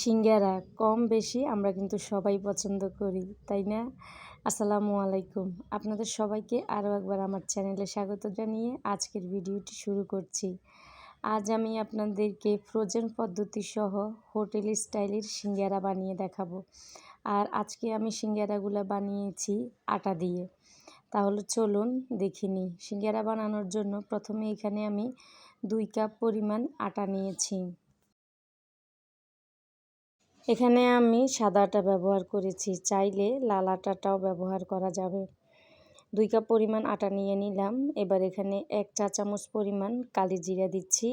সিঙ্গারা কম বেশি আমরা কিন্তু সবাই পছন্দ করি, তাই না? আসসালামু আলাইকুম। আপনাদের সবাইকে আরও একবার আমার চ্যানেলে স্বাগত জানিয়ে আজকের ভিডিওটি শুরু করছি। আজ আমি আপনাদেরকে ফ্রোজেন পদ্ধতি সহ হোটেল স্টাইলের সিঙ্গারা বানিয়ে দেখাবো। আর আজকে আমি সিঙ্গারাগুলো বানিয়েছি আটা দিয়ে। তাহলে চলুন দেখিনি সিঙ্গারা বানানোর জন্য প্রথমে এখানে আমি দুই কাপ পরিমাণ আটা নিয়েছি। এখানে আমি সাদা আটা ব্যবহার করেছি। চাইলে লাল আটাটাও ব্যবহার করা যাবে। দুই কাপ পরিমাণ আটা নিয়ে নিলাম। এবার এখানে এক চা চামচ পরিমাণ কালি জিরা দিচ্ছি।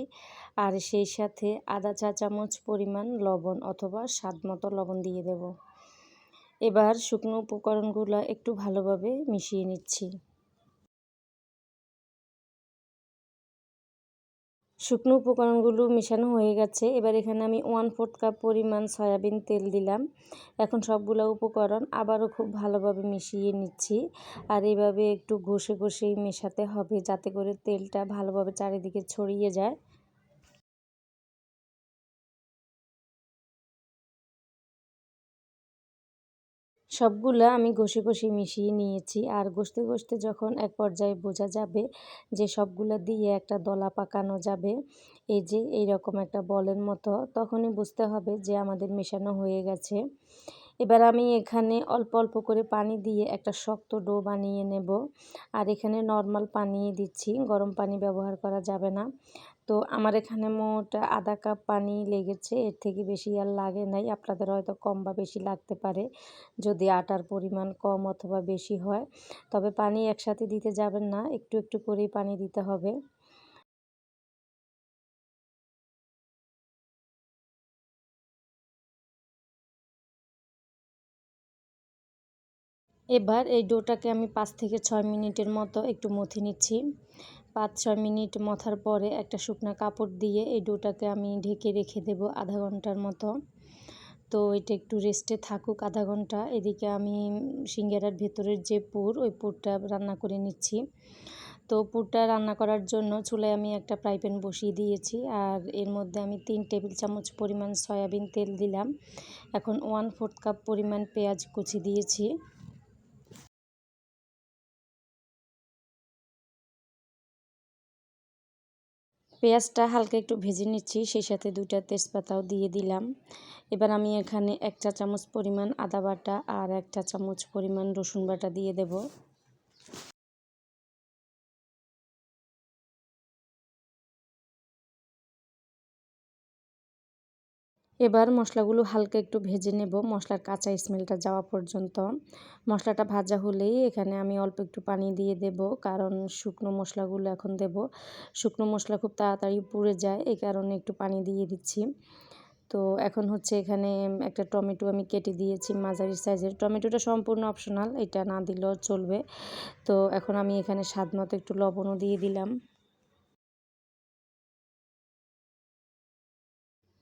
আর সেই সাথে আধা চা চামচ পরিমাণ লবণ অথবা স্বাদ মতো লবণ দিয়ে দেব। এবার শুকনো উপকরণগুলো একটু ভালোভাবে মিশিয়ে নিচ্ছি। শুকনো উপকরণগুলো মেশানো হয়ে গেছে। এবার এখানে আমি ওয়ান ফোর্থ কাপ পরিমাণ সয়াবিন তেল দিলাম। এখন সবগুলো উপকরণ আবারও খুব ভালোভাবে মিশিয়ে নিচ্ছি। আর এভাবে একটু ঘষে ঘষেই মেশাতে হবে যাতে করে তেলটা ভালোভাবে চারিদিকে ছড়িয়ে যায়। সবগুলা আমি ঘষে ঘষে মিশিয়ে নিয়েছি। আর ঘষতে ঘষতে যখন এক পর্যায়ে বোঝা যাবে যে সবগুলো দিয়ে একটা দলা পাকানো যাবে, এই যে এই রকম একটা বলের মতো, তখনই বুঝতে হবে যে আমাদের মেশানো হয়ে গেছে। এবার আমি এখানে অল্প অল্প করে পানি দিয়ে একটা শক্ত ডো বানিয়ে নেব। আর এখানে নর্মাল পানি দিচ্ছি, গরম পানি ব্যবহার করা যাবে না। তো আমার এখানে মোট আধা কাপ পানি লেগেছে, এর থেকে বেশি আর লাগে নাই। আপনাদের হয়তো কম বা বেশি লাগতে পারে, যদি আটার পরিমাণ কম অথবা বেশি হয়। তবে পানি একসাথে দিতে যাবেন না, একটু একটু করেই পানি দিতে হবে। এবার এই ডোটাকে আমি পাঁচ থেকে ছয় মিনিটের মতো একটু মথে নিচ্ছি। পাঁচ ছয় মিনিট মথার পরে একটা শুকনা কাপড় দিয়ে এই ডোটাকে আমি ঢেকে রেখে দেব আধা ঘণ্টার মতো। তো এটা একটু রেস্টে থাকুক আধা ঘণ্টা। এদিকে আমি সিঙ্গারার ভেতরের যে পুর, ওই পুরটা রান্না করে নিচ্ছি। তো পুরটা রান্না করার জন্য চুলায় আমি একটা ফ্রাই প্যান বসিয়ে দিয়েছি আর এর মধ্যে আমি তিন টেবিল চামচ পরিমাণ সয়াবিন তেল দিলাম। এখন ওয়ান ফোর্থ কাপ পরিমাণ পেঁয়াজ কুচি দিয়েছি। পেঁয়াজটা হালকা একটু ভেজে নিচ্ছি, সেই সাথে দুইটা তেজপাতাও দিয়ে দিলাম। এবার আমি এখানে এক চা চামচ পরিমাণ আদা বাটা আর এক চা চামচ পরিমাণ রসুন বাটা দিয়ে দেব। এবার মশলাগুলো হালকা একটু ভেজে নেব। মশলার কাঁচা স্মেলটা যাওয়া পর্যন্ত। মশলাটা ভাজা হলেই এখানে আমি অল্প একটু পানি দিয়ে দেব, কারণ শুকনো মশলাগুলো এখন দেব। শুকনো মশলা খুব তাড়াতাড়ি পুড়ে যায়, এই কারণে একটু পানি দিয়ে দিচ্ছি। তো এখন হচ্ছে এখানে একটা টমেটো আমি কেটে দিয়েছি, মাঝারি সাইজের। টমেটোটা সম্পূর্ণ অপশনাল এটা না দিলেও চলবে। তো এখন আমি এখানে স্বাদ মতো একটু লবণও দিয়ে দিলাম।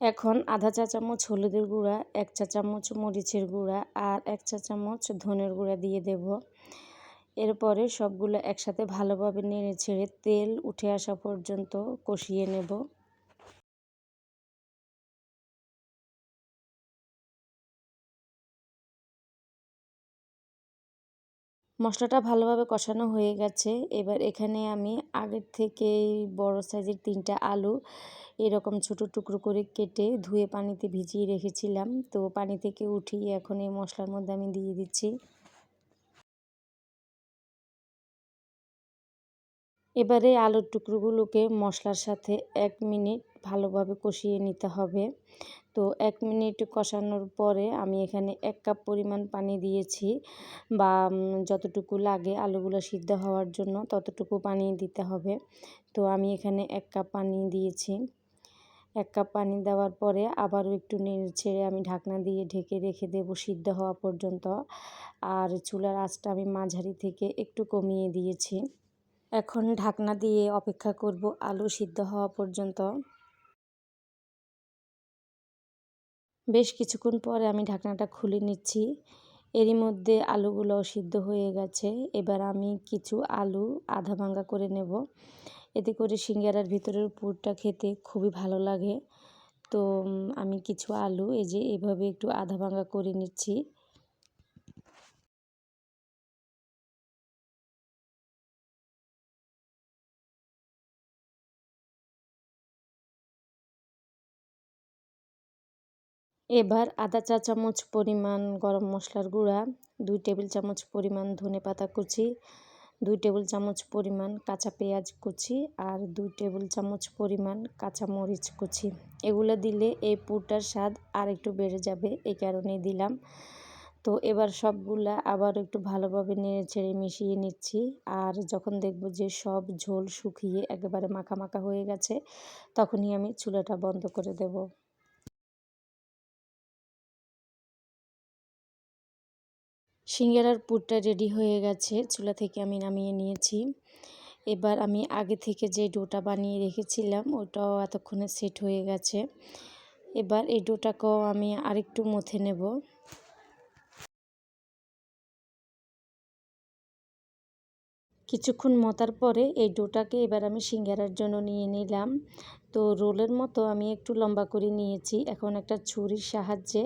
এখন আধা চা চামচ হলুদের গুঁড়া, এক চা চামচ মরিচের গুঁড়া আর এক চা চামচ ধনের গুঁড়া দিয়ে দেব। এরপরে সবগুলো একসাথে ভালোভাবে নেড়ে ছেড়ে তেল উঠে আসা পর্যন্ত কষিয়ে নেব। মশলাটা ভালোভাবে কষানো হয়ে গেছে। এবার এখানে আমি আগের থেকে বড় সাইজের তিনটা আলু এরকম ছোট টুকরো করে কেটে ধুয়ে পানিতে ভিজিয়ে রেখেছিলাম। তো পানি থেকে উঠিয়ে এখন এই মশলার মধ্যে আমি দিয়ে দিচ্ছি। এবারে আলুর টুকরোগুলোকে মশলার সাথে এক মিনিট ভালোভাবে কষিয়ে নিতে হবে। তো এক মিনিট কষানোর পরে আমি এখানে এক কাপ পরিমাণ পানি দিয়েছি বা যতটুকু লাগে আলুগুলো সিদ্ধ হওয়ার জন্য ততটুকু পানি দিতে হবে। তো আমি এখানে এক কাপ পানি দিয়েছি। এক কাপ পানি দেওয়ার পরে আবারও একটু নেড়ে ছেড়ে আমি ঢাকনা দিয়ে ঢেকে রেখে দেব সিদ্ধ হওয়া পর্যন্ত। আর চুলার আঁচটা আমি মাঝারি থেকে একটু কমিয়ে দিয়েছি। এখন ঢাকনা দিয়ে অপেক্ষা করব আলু সিদ্ধ হওয়া পর্যন্ত। বেশ কিছুক্ষণ পরে আমি ঢাকনাটা খুলে নিচ্ছি। এরই মধ্যে আলুগুলো সিদ্ধ হয়ে গেছে। এবার আমি কিছু আলু আধা ভাঙ্গা করে নেব। এতে করে সিঙ্গারার ভিতরের পুরটা খেতে খুবই ভালো লাগে। তো আমি কিছু আলু এই যে এভাবে একটু আধা ভাঙ্গা করে নিচ্ছি। এবার আধা চা চামচ পরিমাণ গরম মশলার গুঁড়া, দুই টেবিল চামচ পরিমাণ ধনে পাতা কুচি, দুই টেবিল চামচ পরিমাণ কাঁচা পেঁয়াজ কুচি আর দুই টেবিল চামচ পরিমাণ কাঁচা মরিচ কুচি। এগুলো দিলে এই পুরটার স্বাদ আর একটু বেড়ে যাবে এই কারণেই দিলাম। তো এবার সবগুলা আবার একটু ভালোভাবে নেড়ে ছেড়ে মিশিয়ে নিচ্ছি আর যখন দেখব যে সব ঝোল শুকিয়ে একেবারে মাখা মাখা হয়ে গেছে, তখনই আমি চুলাটা বন্ধ করে দেব। সিঙ্গারার পুরটা রেডি হয়ে গেছে, চুলা থেকে আমি নামিয়ে নিয়েছি। এবার আমি আগে থেকে যে ডোটা বানিয়ে রেখেছিলাম, ওটাও এতক্ষণে সেট হয়ে গেছে। এবার এই ডোটাকেও আমি আরেকটু মথে নেব। কিছুক্ষণ মতার পরে এই ডোটাকে এবার আমি সিঙ্গারার জন্য নিয়ে নিলাম। তো রোলের মতো আমি একটু লম্বা করে নিয়েছি। এখন একটা ছুরির সাহায্যে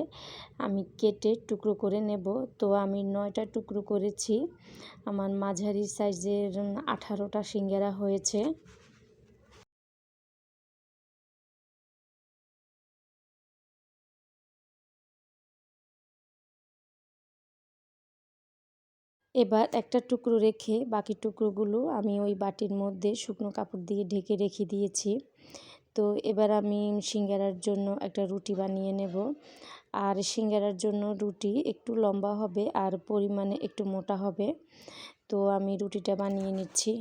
আমি কেটে টুকরো করে নেব। তো আমি নয়টা টুকরো করেছি। আমার মাঝারি সাইজের আঠারোটা সিঙ্গারা হয়েছে। এবার একটা টুকরো রেখে বাকি টুকরোগুলো আমি ওই বাটির মধ্যে শুকনো কাপড় দিয়ে ঢেকে রেখে দিয়েছি। তো এবার আমি সিঙ্গারার জন্য একটা রুটি বানিয়ে নেব। আর সিঙ্গারার জন্য রুটি একটু লম্বা হবে আর পরিমাণে একটু মোটা হবে। তো আমি রুটিটা বানিয়ে নিচ্ছি।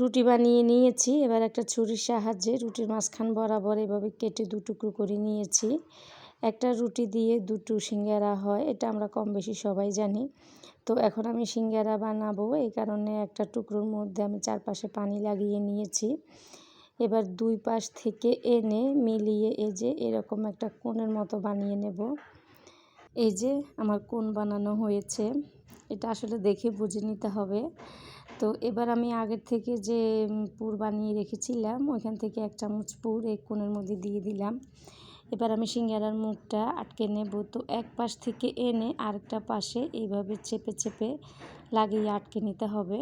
রুটি বানিয়ে নিয়েছি। এবার একটা ছুরির সাহায্যে রুটির মাঝখান বরাবর এভাবে কেটে দু টুকরো করে নিয়েছি। একটা রুটি দিয়ে দুটো সিঙ্গারা হয়, এটা আমরা কম বেশি সবাই জানি। তো এখন আমি সিঙ্গারা বানাবো, এই কারণে একটা টুকরোর মধ্যে আমি চারপাশে পানি লাগিয়ে নিয়েছি। এবার দুই পাশ থেকে এনে মিলিয়ে এই যে এরকম একটা কোণের মতো বানিয়ে নেব। এই যে আমার কোণ বানানো হয়েছে, এটা আসলে দেখে বুঝে নিতে হবে। তো এবার আমি আগের থেকে যে পুর বানিয়ে রেখেছিলাম, ওইখান থেকে এক চামচ পুর এই কোণের মধ্যে দিয়ে দিলাম। এবার আমি সিঙ্গারার মুখটা আটকে নেব। তো এক পাশ থেকে এনে আরেকটা পাশে এইভাবে চেপে চেপে লাগিয়ে আটকে নিতে হবে।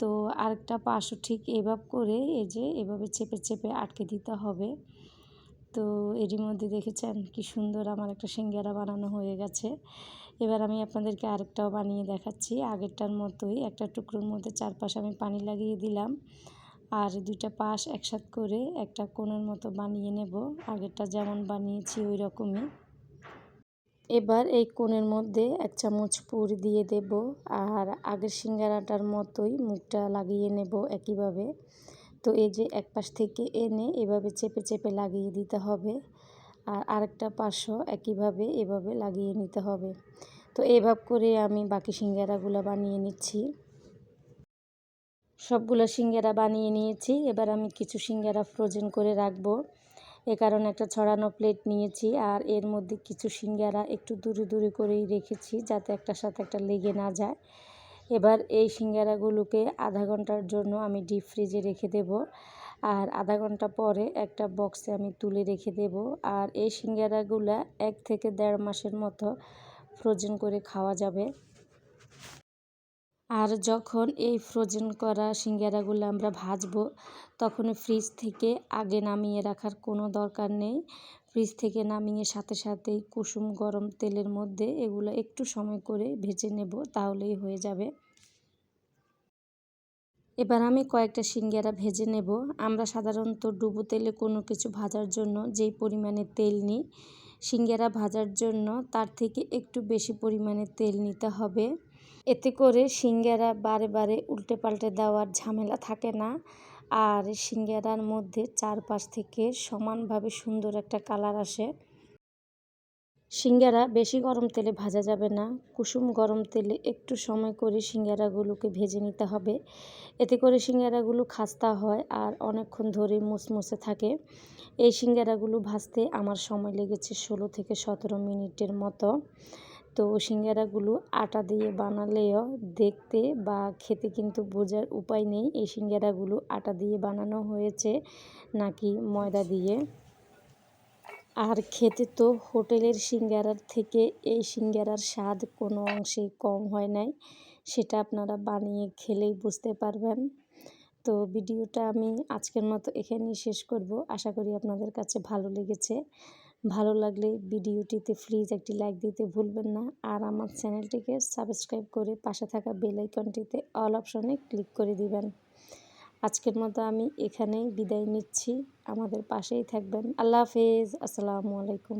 তো আরেকটা পাশও ঠিক এভাবে করে এই যে, এভাবে চেপে চেপে আটকে দিতে হবে। তো এরই মধ্যে দেখেছেন কি সুন্দর আমার একটা সিঙ্গারা বানানো হয়ে গেছে। এবার আমি আপনাদেরকে আরেকটাও বানিয়ে দেখাচ্ছি। আগেরটার মতোই একটা টুকরোর মধ্যে চারপাশ আমি পানি লাগিয়ে দিলাম আর দুইটা পাশ একসাথ করে একটা কোণের মতো বানিয়ে নেব। আগেরটা যেমন বানিয়েছি ওই রকমই। এবার এই কোণের মধ্যে এক চামচ পুর দিয়ে দেব আর আগের সিঙ্গারাটার মতোই মুখটা লাগিয়ে নেব একইভাবে। তো এই যে এক পাশ থেকে এনে এভাবে চেপে চেপে লাগিয়ে দিতে হবে। আর আরেকটা পাশও একইভাবে এভাবে লাগিয়ে নিতে হবে। তো এভাবে করে আমি বাকি সিঙ্গারাগুলো বানিয়ে নিচ্ছি। সবগুলো সিঙ্গারা বানিয়ে নিয়েছি। এবার আমি কিছু সিঙ্গারা ফ্রোজেন করে রাখব। এ কারণে একটা ছড়ানো প্লেট নিয়েছি। আর এর মধ্যে কিছু সিঙ্গারা একটু দূরে দূরে করেই রেখেছি যাতে একটার সাথে একটা লেগে না যায়। এবার এই সিঙ্গারাগুলোকে আধা ঘণ্টার জন্য আমি ডিপ ফ্রিজে রেখে দেব। আর আধা ঘণ্টা পরে একটা বক্সে আমি তুলে রেখে দেব। আর এই সিঙ্গারাগুলা এক থেকে দেড় মাসের মতো ফ্রোজেন করে খাওয়া যাবে। আর যখন এই ফ্রোজেন করা সিঙ্গারাগুলো আমরা ভাজবো, তখন ফ্রিজ থেকে আগে নামিয়ে রাখার কোনো দরকার নেই। ফ্রিজ থেকে নামিয়ে সাথে সাথেই কুসুম গরম তেলের মধ্যে এগুলো একটু সময় করে ভেজে নেব, তাহলেই হয়ে যাবে। এবার আমি কয়েকটা সিঙ্গারা ভেজে নেব। আমরা সাধারণত ডুবো তেলে কোনো কিছু ভাজার জন্য যেই পরিমাণে তেল নিই, সিঙ্গারা ভাজার জন্য তার থেকে একটু বেশি পরিমাণে তেল নিতে হবে। এতে করে সিঙ্গারা বারে বারে উল্টে পাল্টে দেওয়ার ঝামেলা থাকে না। আর সিঙ্গারার মধ্যে চারপাশ থেকে সমানভাবে সুন্দর একটা কালার আসে। সিঙ্গারা বেশি গরম তেলে ভাজা যাবে না। কুসুম গরম তেলে একটু সময় করে সিঙ্গারাগুলোকে ভেজে নিতে হবে। এতে করে সিঙ্গারাগুলো খাস্তা হয় আর অনেকক্ষণ ধরে মুসমুসে থাকে। এই সিঙ্গারাগুলো ভাজতে আমার সময় লেগেছে ষোলো থেকে সতেরো মিনিটের মতো। তো সিঙ্গারাগুলো আটা দিয়ে বানালেও দেখতে বা খেতে কিন্তু বোঝার উপায় নেই। এই সিঙ্গারাগুলো আটা দিয়ে বানানো হয়েছে নাকি ময়দা দিয়ে। আর খেতে তো হোটেলের সিঙ্গারার থেকে এই সিঙ্গারার স্বাদ কোনো অংশে কম হয় নাই, সেটা আপনারা বানিয়ে খেলেই বুঝতে পারবেন। তো ভিডিওটা আমি আজকের মতো এখানেই শেষ করব। আশা করি আপনাদের কাছে ভালো লেগেছে। ভালো লাগলে ভিডিওটিতে প্লিজ একটি লাইক দিতে ভুলবেন না। আর আমার চ্যানেলটিকে সাবস্ক্রাইব করে পাশে থাকা বেল আইকনটিতে অল অপশনে ক্লিক করে দিবেন। আজকের মতো আমি এখানেই বিদায় নিচ্ছি। আমাদের পাশেই থাকবেন। আল্লাহ হাফেজ। আসসালামু আলাইকুম।